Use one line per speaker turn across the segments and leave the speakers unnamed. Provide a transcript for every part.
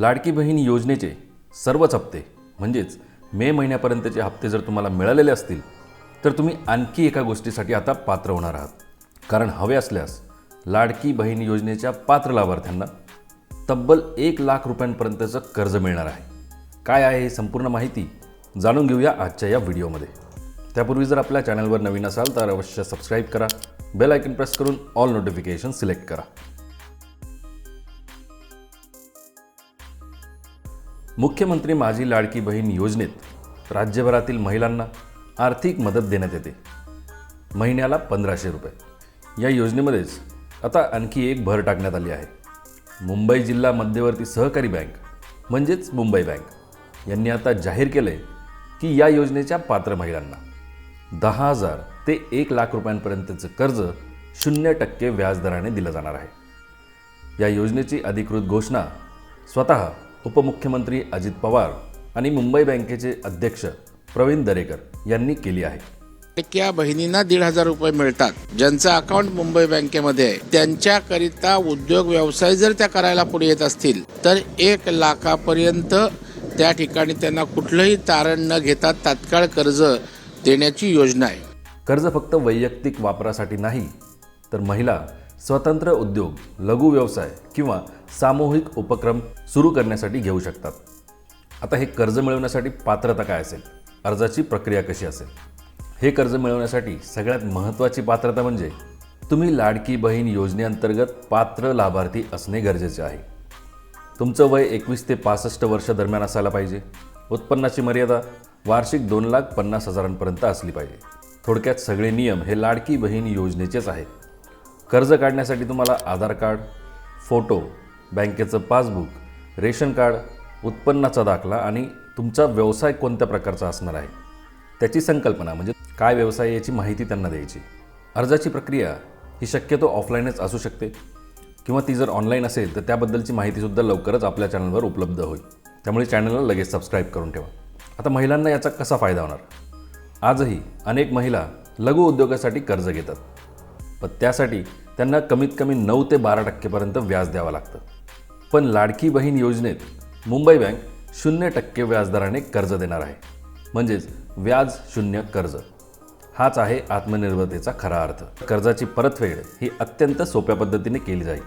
लाडकी बहीण योजनेचे सर्वच हप्ते म्हणजेच मे महिन्यापर्यंतचे हप्ते जर तुम्हाला मिळालेले असतील तर तुम्ही आणखी एका गोष्टीसाठी आता पात्र होणार आहात. कारण हवे असल्यास लाडकी बहीण योजनेच्या पात्र लाभार्थ्यांना तब्बल एक लाख रुपयांपर्यंतचं कर्ज मिळणार आहे. काय आहे ही संपूर्ण माहिती जाणून घेऊया आजच्या या व्हिडिओमध्ये. त्यापूर्वी जर आपल्या चॅनलवर नवीन असाल तर अवश्य सबस्क्राईब करा. बेल आयकन प्रेस करून ऑल नोटिफिकेशन सिलेक्ट करा. मुख्यमंत्री माझी लाडकी बहीण योजनेत राज्यभरातील महिलांना आर्थिक मदत देण्यात येते. महिन्याला पंधराशे रुपये. या योजनेमध्येच आता आणखी एक भर टाकण्यात आली आहे. मुंबई जिल्हा मध्यवर्ती सहकारी बँक म्हणजेच मुंबई बँक यांनी आता जाहीर केलं आहे की या योजनेच्या पात्र महिलांना दहा हजार ते एक लाख रुपयांपर्यंतचं कर्ज शून्य टक्के व्याजदराने दिलं जाणार आहे. या योजनेची अधिकृत घोषणा स्वतः उपमुख्यमंत्री अजित पवार आणि मुंबई बँकेचे अध्यक्ष प्रवीण दरेकर यांनी केली आहे.
टक्क्या बहिणींना दीड हजार रुपये मिळतात. ज्यांचं अकाउंट मुंबई बँकेमध्ये आहे त्यांच्याकरिता उद्योग व्यवसाय जर त्या करायला पुढे येत असतील तर एक लाखापर्यंत त्या ठिकाणी त्यांना कुठलंही तारण न घेता तात्काळ कर्ज देण्याची योजना आहे.
कर्ज फक्त वैयक्तिक वापरासाठी नाही तर महिला स्वतंत्र उद्योग लघु व्यवसाय किंवा सामूहिक उपक्रम सुरू करण्यासाठी घेऊ शकतात. आता हे कर्ज मिळवण्यासाठी पात्रता काय असेल? अर्जाची प्रक्रिया कशी असेल? हे कर्ज मिळवण्यासाठी सगळ्यात महत्त्वाची पात्रता म्हणजे तुम्ही लाडकी बहीण योजनेअंतर्गत पात्र लाभार्थी असणे गरजेचे आहे. तुमचं वय एकवीस ते पासष्ट वर्ष दरम्यान असायला पाहिजे. उत्पन्नाची मर्यादा वार्षिक दोन लाख पन्नास हजारांपर्यंत असली पाहिजे. थोडक्यात सगळे नियम हे लाडकी बहीण योजनेचेच आहेत. कर्ज काढण्यासाठी तुम्हाला आधार कार्ड फोटो बँकेचं पासबुक रेशन कार्ड उत्पन्नाचा दाखला आणि तुमचा व्यवसाय कोणत्या प्रकारचा असणार आहे त्याची संकल्पना म्हणजे काय व्यवसाय याची माहिती त्यांना द्यायची. अर्जाची प्रक्रिया ही शक्यतो ऑफलाईनच असू शकते किंवा ती जर ऑनलाईन असेल तर त्याबद्दलची माहितीसुद्धा लवकरच आपल्या चॅनलवर उपलब्ध होईल. त्यामुळे चॅनलला लगेच सबस्क्राईब करून ठेवा. आता महिलांना याचा कसा फायदा होणार? आजही अनेक महिला लघु उद्योगासाठी कर्ज घेतात. पण त्यासाठी त्यांना कमीत कमी नऊ ते बारा टक्केपर्यंत व्याज द्यावं लागतं. पण लाडकी बहीण योजनेत मुंबई बँक शून्य टक्के व्याजदराने कर्ज देणार आहे. म्हणजेच व्याज शून्य कर्ज. हाच आहे आत्मनिर्भरतेचा खरा अर्थ. कर्जाची परतफेड ही अत्यंत सोप्या पद्धतीने केली जाईल.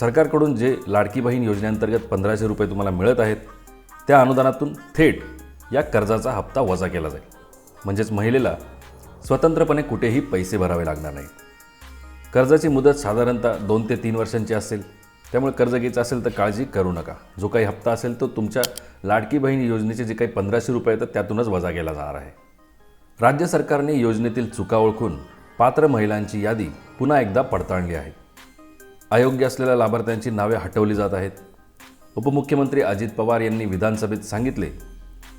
सरकारकडून जे लाडकी बहीण योजनेअंतर्गत पंधराशे रुपये तुम्हाला मिळत आहेत त्या अनुदानातून थेट या कर्जाचा हप्ता वजा केला जाईल. म्हणजेच महिलेला स्वतंत्रपणे कुठेही पैसे भरावे लागणार नाहीत. कर्जाची मुदत साधारणतः दोन ते तीन वर्षांची असेल. त्यामुळे कर्ज घ्यायचं असेल तर काळजी करू नका. जो काही हप्ता असेल तो तुमच्या लाडकी बहीण योजनेचे जे काही पंधराशे रुपये येतात त्यातूनच वजा केला जाणार आहे. राज्य सरकारने योजनेतील चुका ओळखून पात्र महिलांची यादी पुन्हा एकदा पडताळली आहे. अयोग्य असलेल्या लाभार्थ्यांची नावे हटवली जात आहेत. उपमुख्यमंत्री अजित पवार यांनी विधानसभेत सांगितले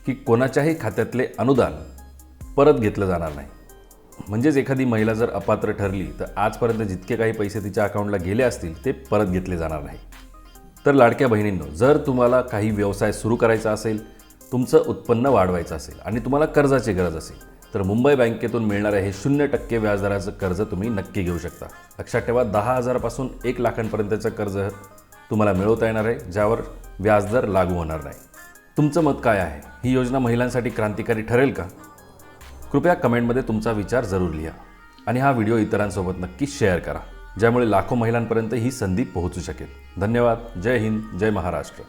की कोणाच्याही खात्यातले अनुदान परत घेतलं जाणार नाही. म्हणजेच एखादी महिला जर अपात्र ठरली तर आजपर्यंत जितके काही पैसे तिच्या अकाउंटला गेले असतील ते परत घेतले जाणार नाही. तर लाडक्या बहिणींनो जर तुम्हाला काही व्यवसाय सुरू करायचा असेल तुमचं उत्पन्न वाढवायचं असेल आणि तुम्हाला कर्जाची गरज असेल तर मुंबई बँकेतून मिळणाऱ्या हे शून्य टक्के व्याजदराचं कर्ज तुम्ही नक्की घेऊ शकता. लक्षात ठेवा दहा हजारापासून एक लाखांपर्यंतचं कर्ज तुम्हाला मिळवता येणार आहे ज्यावर व्याजदर लागू होणार नाही. तुमचं मत काय आहे? ही योजना महिलांसाठी क्रांतिकारी ठरेल का? कृपया कमेंटमध्ये तुमचा विचार जरूर लिहा आणि हा व्हिडिओ इतरांसोबत नक्की शेअर करा ज्यामुळे लाखो महिलांपर्यंत ही संधी पोहोचू शकेल. धन्यवाद. जय हिंद. जय महाराष्ट्र.